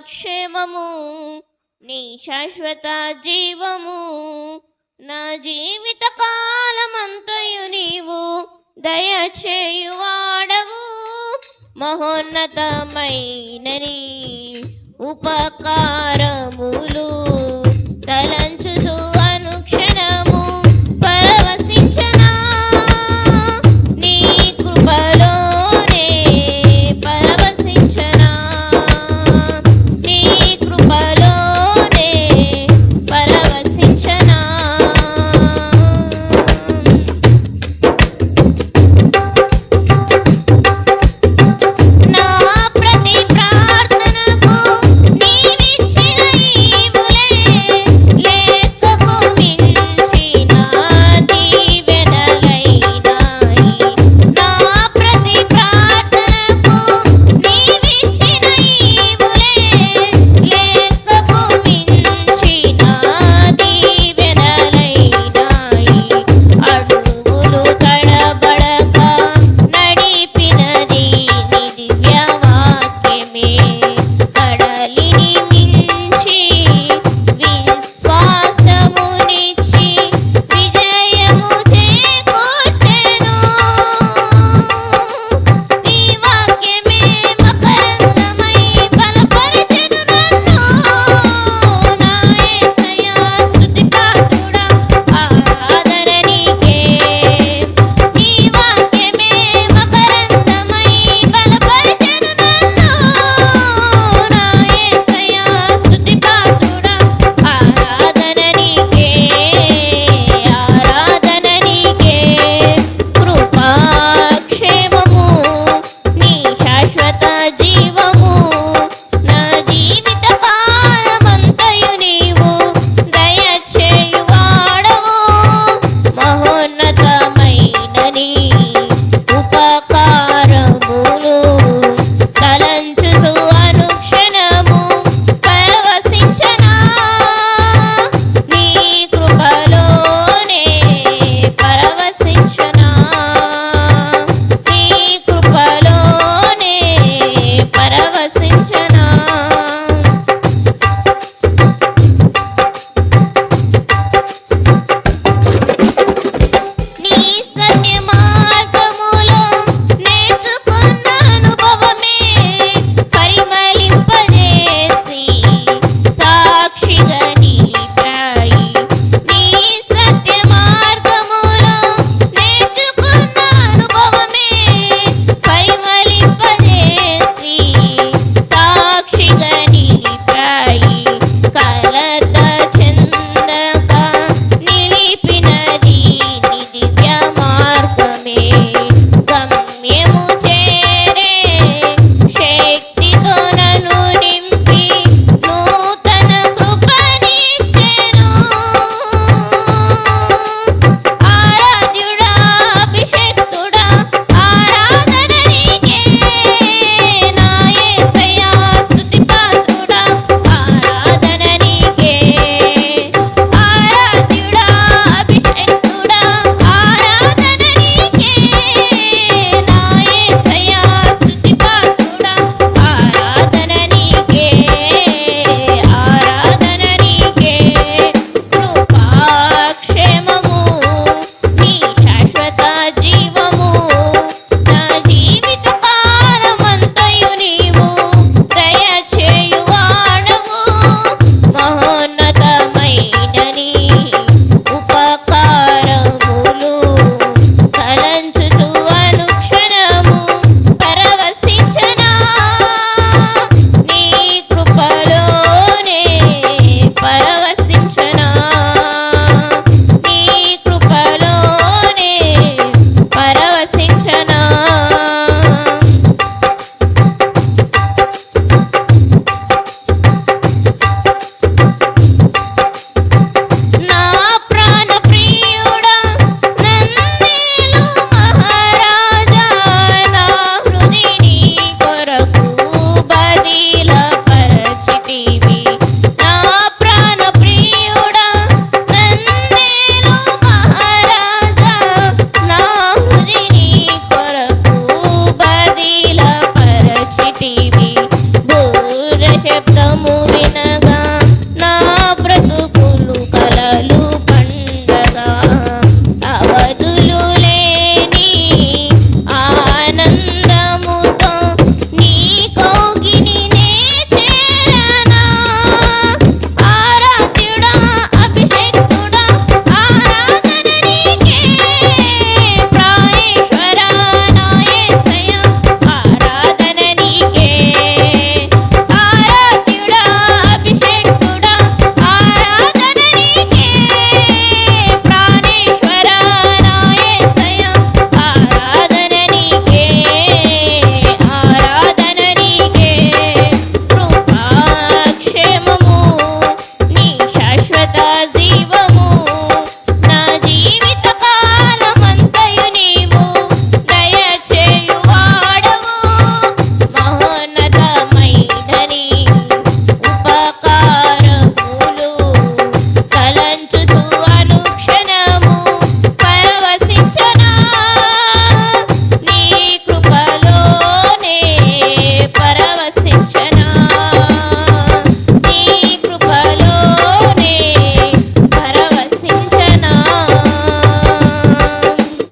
క్షేమము నీ శాశ్వత జీవము నా జీవిత కాలమంతయు నీవు దయచేయువాడవు. మహోన్నతమైనని ఉపకారములు తలంచుతూ